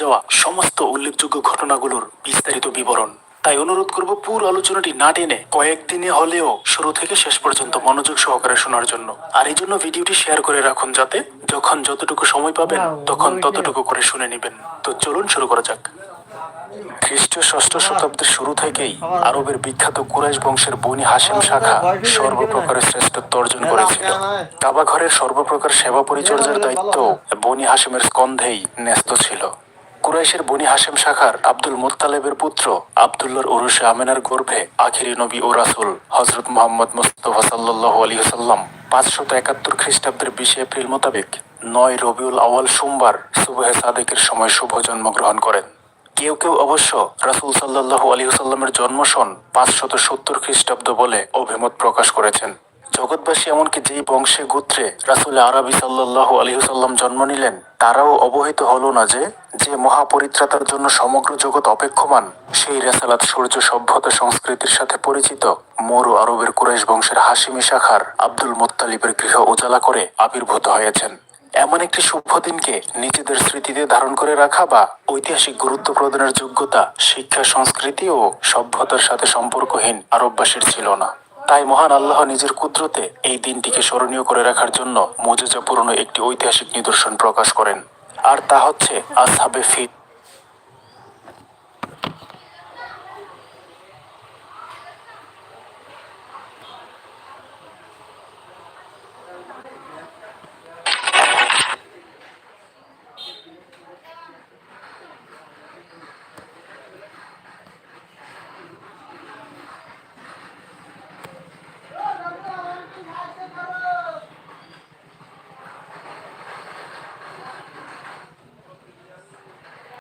যাওয়া সমস্ত উল্লেখযোগ্য ঘটনাগুলোর বিস্তারিত বিবরণ। তাই অনুরোধ করব পুরো আলোচনাটি না টেনে কয়েকদিনে হলেও শুরু থেকে শেষ পর্যন্ত মনোযোগ সহকারে শোনার জন্য। আর এই জন্য ভিডিওটি শেয়ার করে রাখুন যাতে যখন যতটুকু সময় পাবেন তখন ততটুকু করে শুনে নেবেন। তো চলুন শুরু করা যাক। খ্রিস্টীয় ষষ্ঠ শতাব্দীর শুরু থেকেই আরবের বিখ্যাত কুরাইশ বংশের বনি হাসেম শাখা সর্বপ্রকারের শ্রেষ্ঠত্ব অর্জন করেছিল। কাবা ঘরের সর্বপ্রকার সেবা পরিচর্যার দায়িত্ব বনি হাসেমের স্কন্ধেই ন্যস্ত ছিল। কুরাইশের বনি হাসেম শাখার আব্দুল মুত্তালেবের পুত্র আব্দুল্লার ওরসে আমেনার গর্ভে আখিরি নবী ও রাসুল হজরত মোহাম্মদ মুস্তফা সাল্লাহ আলী সাল্লাম পাঁচশত একাত্তর খ্রিস্টাব্দের বিশে এপ্রিল মোতাবেক নয় রবিউল আওয়াল সোমবার সুবহে সাদেকের সময় শুভ জন্মগ্রহণ করেন। কেউ কেউ অবশ্য রাসুল সাল্লাহ আলী আলহিহসাল্লামের জন্মসন পাঁচশত সত্তর খ্রিস্টাব্দ বলে অভিমত প্রকাশ করেছেন। জগৎবাসী এমনকি যেই বংশে গোত্রে রাসুল আরবি সাল্লাহ আলহিহসাল্লাম জন্ম নিলেন, তারাও অবহিত হলো না যে যে মহাপরিত্রাতার জন্য সমগ্র জগৎ অপেক্ষমান, সেই রেসালাত সূর্য সভ্যতা সংস্কৃতির সাথে পরিচিত। মরু আরবের কুরাইশ বংশের হাসিমি শাখার আব্দুল মোত্তালিবের গৃহ উজালা করে আবির্ভূত হয়েছেন। এমন একটি শুভ দিনকে নিজেদের স্মৃতিতে ধারণ করে রাখা বা ঐতিহাসিক গুরুত্ব প্রদানের যোগ্যতা শিক্ষা, সংস্কৃতি ও সভ্যতার সাথে সম্পর্কহীন আরববাসীর ছিল না। তাই মহান আল্লাহ নিজের কুদরতে এই দিনটিকে স্মরণীয় করে রাখার জন্য মজেজাপূর্ণ একটি ঐতিহাসিক নিদর্শন প্রকাশ করেন। আর তা হচ্ছে আসহাবে ফিট